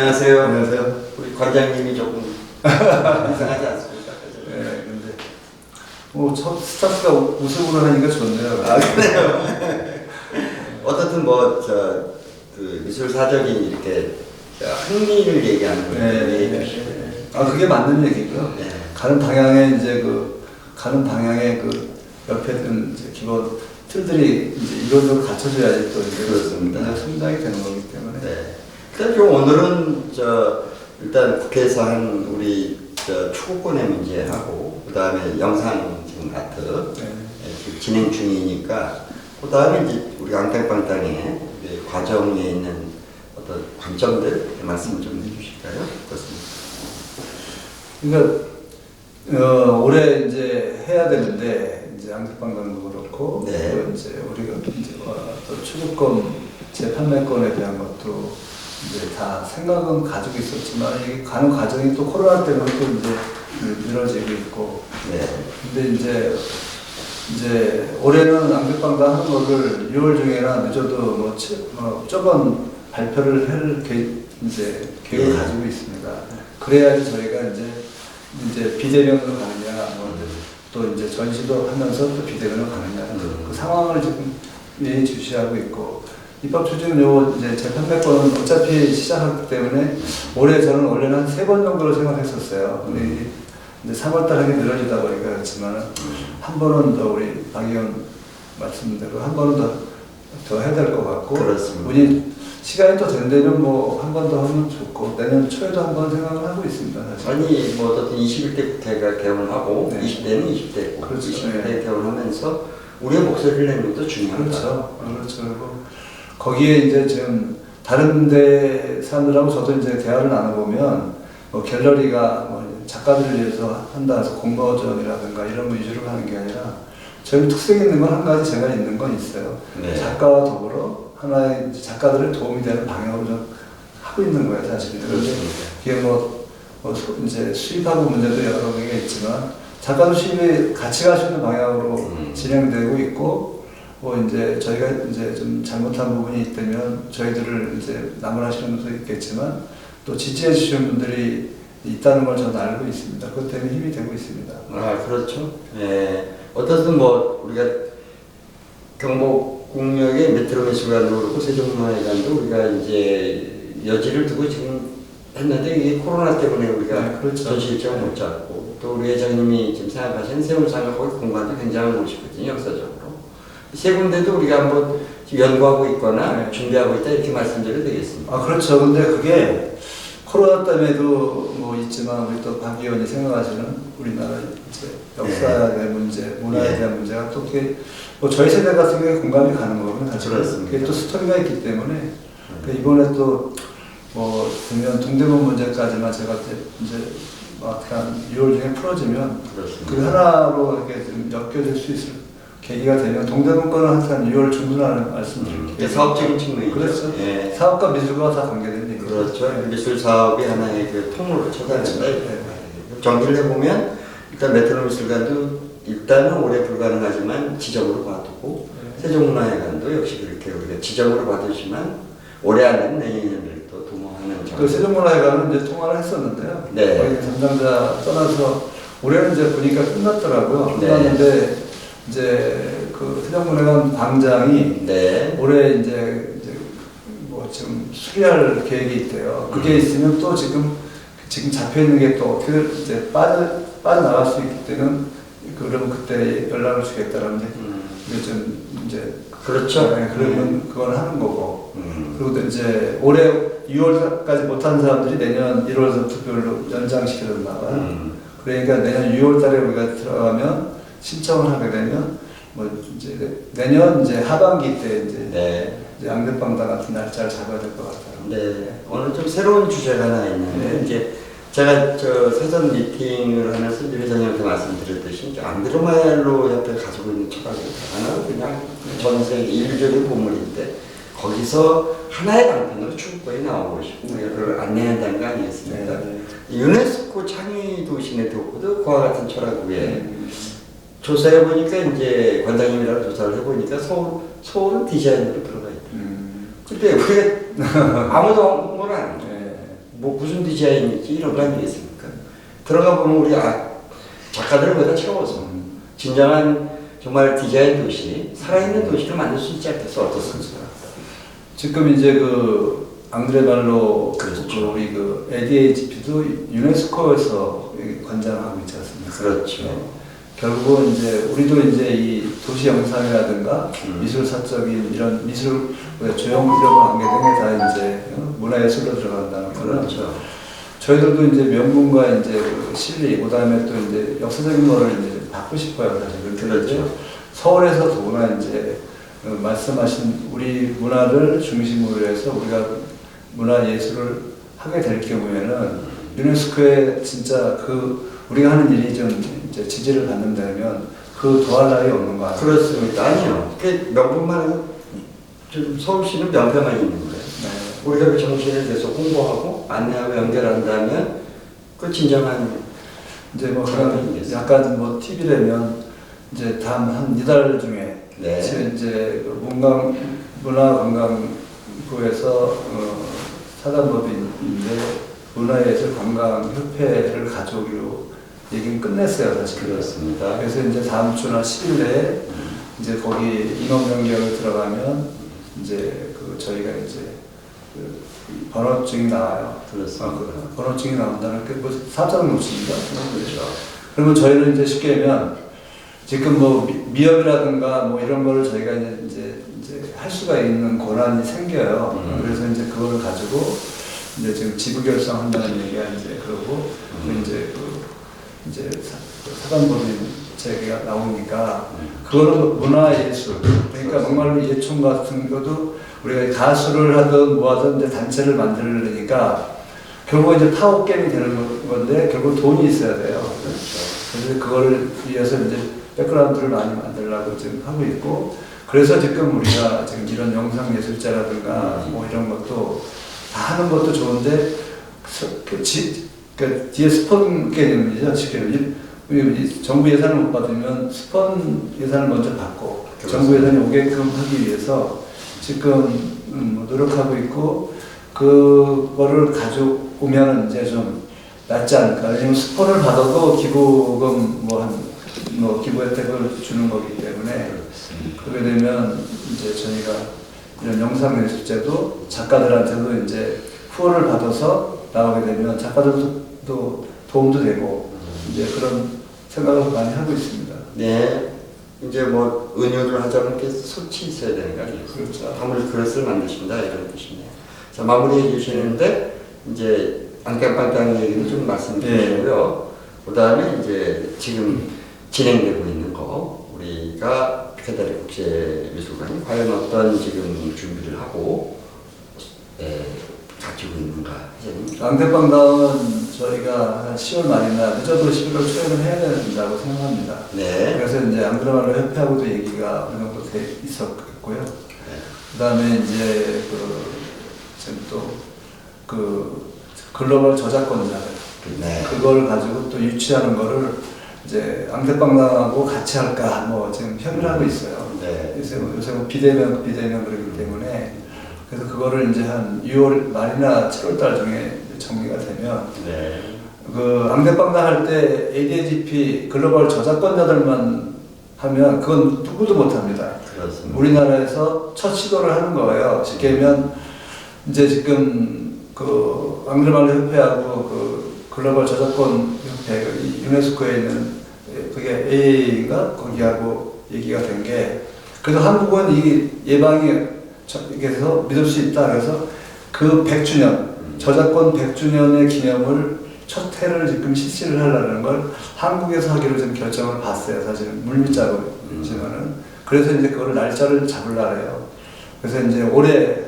안녕하세요. 안녕하세요. 우리 관장님이 조금 이상하지 않습니까? 네, 근데 뭐첫 스타트가 우- 웃음으로 하니까 좋네요. 아, 그래요? 어떻든 뭐, 저, 그 미술사적인 이렇게 저 흥미를 얘기하는 걸 네, 네, 주시고요. 네. 아 그게 맞는 얘기고요. 네. 가는 방향에 이제 그 가는 방향에 그 옆에 든 이제 기본 틀들이 이제 이론적으로 갖춰져야지 또 이제 그렇습니다. 성장이 되는 거기 때문에. 네. 그래서 오늘은 저 일단 국회에서 한 우리 저 추구권의 문제하고 그 다음에 영상 지금 아트 네. 예, 지금 진행 중이니까 그 다음에 이제 우리 우리 과정에 있는 어떤 관점들 말씀을 좀 해주실까요? 어떻습니까? 그러니까 어, 올해 이제 해야 되는데 이제 양극방광도 그렇고 네. 또 이제 우리가 이제 어, 또 추구권 재판매권에 대한 것도 이제 다 생각은 가지고 있었지만 이게 가는 과정이 또 코로나 때문에 또 이제 늘어지고 있고 네. 근데 이제 이제 올해는 양극방광 하는 거를 6월 중에나 늦어도 뭐, 치- 뭐 저번 발표를 할 계획, 이제 계획을 네. 가지고 있습니다. 그래야지 저희가 이제 이제 비대면으로 가느냐, 뭐 또 이제 전시도 하면서 또 비대면으로 가느냐 음. 그 상황을 지금 예의 주시하고 있고 입법 추진 요 이제 재판매권은 어차피 시작하기 때문에 올해 저는 원래는 한 세 번 정도로 생각했었어요. 근데 이게 이제 3월달 하게 늘어지다 보니까 그렇지만 한 번은 더 우리 박 의원 말씀대로 한 번은 더, 더 해야 될 것 같고 그렇습니다. 우리 시간이 또 된다면 뭐 한 번 더 하면 좋고 내년 초에도 한 번 생각을 하고 있습니다. 사실. 아니 뭐 어떻든 21대 국회가 개원하고 네. 20대는 20대고 그렇죠. 20대 네. 개원하면서 우리의 목소리를 내는 것도 중요하다. 그렇죠. 그렇죠. 거기에 이제 지금 다른 데 사람들하고 저도 이제 대화를 나눠보면 뭐 갤러리가 뭐 작가들을 위해서 한다 해서 공모전이라든가 이런 거 위주로 하는 게 아니라 저희 특색 있는 건 한 가지 제가 있는 건 있어요. 네. 작가와 더불어 하나의 이제 작가들을 도움이 되는 방향으로 좀 하고 있는 거예요, 사실은. 그런데. 이게 뭐, 뭐 소- 이제 수입하고 문제도 여러 개가 있지만 작가도 수입이 같이 갈 수 있는 방향으로 음. 진행되고 있고 뭐 이제 저희가 이제 좀 잘못한 부분이 있다면 저희들을 이제 나무라시는 분도 있겠지만 또 지지해 주시는 분들이 있다는 걸 저는 알고 있습니다. 그것 때문에 힘이 되고 있습니다. 아 그렇죠. 예. 어떻든 뭐 우리가 경복궁역의 메트로미술관도 그렇고 세종문화회관도 우리가 이제 여지를 두고 지금 했는데 이게 코로나 때문에 우리가 네, 그렇죠. 전시 일정 못 잡고 또 우리 회장님이 지금 생각하시는 세운 상가 거기 공간도 굉장한 곳이거든요 역사적으로 세 군데도 우리가 한번 연구하고 있거나 네. 준비하고 있다 이렇게 말씀드려도 되겠습니다. 아 그렇죠. 근데 그게 코로나 때문에도 뭐 있지만 우리 또 박 의원이 생각하시는 우리나라 이제 역사의 문제, 문화에 네. 대한 문제가 또 그게 뭐 저희 세대 같은 경우에 공감이 가는 거거든요. 사실 그렇습니다. 그게 또 스토리가 있기 때문에 그 이번에 또뭐 되면 동대문 문제까지만 제가 이제 뭐 어떻게 한 6월 중에 풀어지면 그렇습니다. 그 하나로 이렇게 좀 엮여질 수 있을 계기가 되면 동대문 거는 항상 6월 중순하는 말씀드릴게요. 음, 사업적인 측면이죠. 그렇죠. 예. 사업과 미술과 다 관계된 얘기죠. 그렇죠. 미술 사업이 하나의 그 통로를 쳐다는데 네. 정리를 해보면 일단 메트로 미술관도 일단은 올해 불가능하지만 지정으로 봐두고 네. 세종문화회관도 역시 그렇게 우리가 지정으로 봐두지만 올해 안에는 내년에는 또 도모하는 그 정도. 세종문화회관은 이제 통화를 했었는데요. 네. 거기 담당자 떠나서 올해는 이제 보니까 끝났더라고요. 네. 끝났는데 이제 그 세종문화회관 방장이 네. 올해 이제 이제 뭐 지금 수리할 계획이 있대요. 그게 음. 있으면 또 지금 지금 잡혀 있는 게 또 어떻게 이제 빠져 빠져 나갈 수 있기 때문에 그러면 그때 연락을 주겠다라는. 음, 요즘 이제 그렇죠. 네, 그러면 그건 하는 거고. 음. 그리고 또 이제 올해 6월까지 못한 사람들이 내년 1월부터 특별로 연장시켜줬나 봐요. 음. 그러니까 내년 6월 달에 우리가 들어가면 신청을 하게 되면 뭐 이제 내년 이제 하반기 때 이제, 네. 이제 양대방다 같은 날짜를 잡아야 될 것 같아요. 네, 오늘 좀 새로운 주제가 하나 있는데 네. 이제 제가 저 사전 미팅을 하면서 이제 회장님한테 말씀드렸듯이 이제 안드로마일로 옆에 가지고 있는 초가게 하나는 그냥 전 세계 인류적인 보물인데 거기서 하나의 방편으로 추구권이 나온 것이고 이거를 안내한다는 거 아니겠습니까? 네. 유네스코 창의 도시 네트워크도 그와 같은 철학 위에 음. 조사해 보니까 이제 관장님이랑 조사를 해 보니까 서울 서울은 디자인으로 들어가 있다. 음. 근데 우리가 아무도 해. 네. 뭐 무슨 디자인이지 이런 거 아니겠습니까? 들어가 보면 우리 아, 작가들은 거다 채워서 진정한 정말 디자인 도시, 살아있는 도시를 만들 수 있지 않겠어 어떻습니까? 지금 이제 그 앙드레 발로 그렇죠. 그 우리 그 ADHP도 유네스코에서 관장하고 있지 않습니까? 그렇죠. 결국은 이제 우리도 이제 이 도시 영상이라든가 음. 미술 사적인 이런 미술 왜 조형 이런 관계 등에 다 이제 어, 문화예술로 들어간다는 거는 그렇죠. 저희들도 이제 명분과 이제 그 실리 그다음에 또 이제 역사적인 거를 이제 받고 싶어요 사실은 그렇죠. 서울에서 더구나 이제 어, 말씀하신 우리 문화를 중심으로 해서 우리가 문화 예술을 하게 될 경우에는 유네스코에 진짜 그 우리가 하는 일이 좀 이제 지지를 받는다면 그 더할 날이 없는 거 같아요. 그렇습니다. 아니요. 그 명분만 좀 서울시는 명패만 있는 거예요. 네. 우리가 그 정신을 계속 홍보하고 안내하고 연결한다면 그 진정한 이제 뭐 그런. 약간 뭐 TV라면 이제 다음 이달 중에 네. 지금 이제 그 문광 문화관광부에서 어, 사단법인인데 문화예술 관광협회를 가져오기로 얘기는 끝냈어요 사실. 그렇습니다. 그래서 이제 다음 주나 10일 내에 이제 거기 인원 변경을 들어가면 이제 그 저희가 이제 그 번호증이 나와요. 그렇습니다. 아, 그 번호증이 나온다는 게뭐 사장 놓칩니다. 그렇죠. 그러면 저희는 이제 쉽게 하면 지금 뭐 미- 미역이라든가 뭐 이런 거를 저희가 이제 이제, 이제 할 수가 있는 권한이 생겨요. 음. 그래서 이제 그걸 가지고 이제 지금 지부 결성한다는 얘기가 이제 그러고 또 음. 이제 그 이제 사- 그 사단법인 제기가 나오니까 음. 그거는 문화 예술 그러니까 정말로 예총 같은 것도 우리가 가수를 하든 뭐 하든 이제 단체를 만들려니까 결국 이제 타워 게임이 되는 건데 결국 돈이 있어야 돼요. 그래서 그거를 위해서 이제 백그라운드를 많이 만들려고 지금 하고 있고 그래서 지금 우리가 지금 이런 영상 예술자라든가 뭐 이런 것도 다 하는 것도 좋은데 서- 그 지, 그 뒤에 스폰 개념이죠 지금 정부 예산을 못 받으면 스폰 예산을 먼저 받고 정부 예산이 오게끔 하기 위해서 지금 음, 뭐 노력하고 있고 그거를 가져오면 이제 좀 낫지 않을까. 왜냐면 스폰을 받아도 기부금 뭐한 뭐 기부 혜택을 주는 거기 때문에 그렇게 되면 이제 저희가 이런 영상 예술제도 작가들한테도 이제 후원을 받아서 나오게 되면 작가들도 또 도움도 되고 이제 그런 생각을 많이 하고 있습니다. 네. 이제 뭐 은유를 하자면 이렇게 소치 있어야 되는 거 아니에요? 그렇죠. 아무리 그릇을 만드신다 이런 뜻이네요. 자 마무리해 주시는데 이제 안깡빵땅 얘기를 좀 말씀 주시고요. 그다음에 이제 지금 진행되고 있는 거 우리가 피카다리 국제미술관이 과연 어떤 지금 준비를 하고 예, 가지고 있는가 랑대빵당은 저희가 한 10월 말이나 늦어도 11월 초에는 해야 된다고 생각합니다. 네. 그래서 이제 안그라말로 협회하고도 얘기가 어느 정도 돼 있었고요. 그 다음에 이제 그 지금 또그 글로벌 저작권자들 네. 그걸 가지고 또 유치하는 거를 이제 앙대빵당하고 같이 할까 뭐 지금 협의를 하고 있어요. 네. 요새 뭐, 요새 뭐 비대면 비대면 그러기 때문에 그래서 그거를 이제 한 6월 말이나 7월 달 중에 정리가 되면 네. 그 앙대빵당 할때 ADAGP 글로벌 저작권자들만 하면 그건 누구도 못 합니다. 그렇습니다. 우리나라에서 첫 시도를 하는 거예요. 쉽게 하면 이제 지금 그 앙드레말로 협회하고 그 글로벌 저작권 협회 유네스코에 있는 그게 AA인가 거기하고 얘기가 된 게 그래서 한국은 이 예방이 저기에서 믿을 수 있다 그래서 그 100주년 저작권 100주년의 기념을 첫 해를 지금 실시를 하려는 걸 한국에서 하기로 지금 결정을 봤어요. 사실은 물밑작업이지만은 그래서 이제 그걸 날짜를 잡으려 해요. 그래서 이제 올해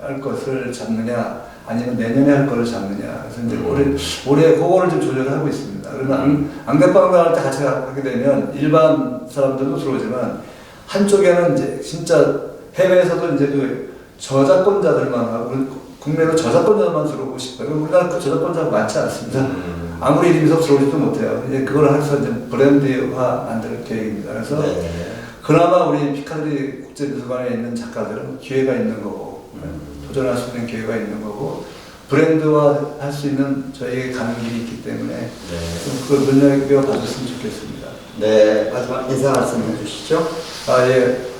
할 것을 잡느냐 아니면 내년에 할 것을 잡느냐. 그래서 이제 음. 올해 올해 그거를 좀 조절하고 있습니다. 그러면 안, 안대빵 나갈 때 같이 하게 되면 일반 사람들도 들어오지만 한쪽에는 이제 진짜 해외에서도 이제 그 저작권자들만 하고 우리 국내로 저작권자만 들어오고 싶어요. 우리나라 그 저작권자가 많지 않습니다. 음. 아무리 이름이 서 들어오지도 못해요. 이제 그걸 해서 이제 브랜드화 만들 계획입니다. 그래서 네. 그나마 우리 피카드리 국제미술관에 있는 작가들은 기회가 있는 거고 음. 도전할 수 있는 기회가 있는 거고 브랜드화 할 수 있는 저희에게 가는 길이 있기 때문에 네. 좀 그걸 눈여겨봐줬으면 좋겠습니다. 네, 마지막 인사 말씀 해 주시죠. 아, 예.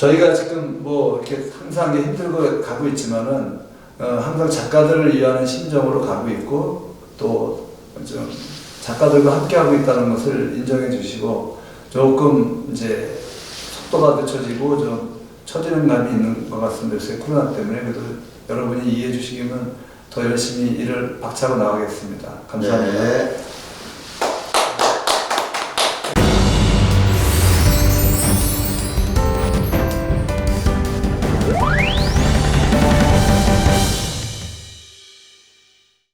저희가 지금 뭐 이렇게 항상 힘들고 가고 있지만은 어, 항상 작가들을 위하는 심정으로 가고 있고 또 좀 작가들과 함께 하고 있다는 것을 인정해 주시고 조금 이제 속도가 늦춰지고 좀 처지는 감이 있는 것 같습니다. 요새 코로나 때문에 그래도 여러분이 이해해 주시기면 더 열심히 일을 박차고 나가겠습니다. 감사합니다. 네.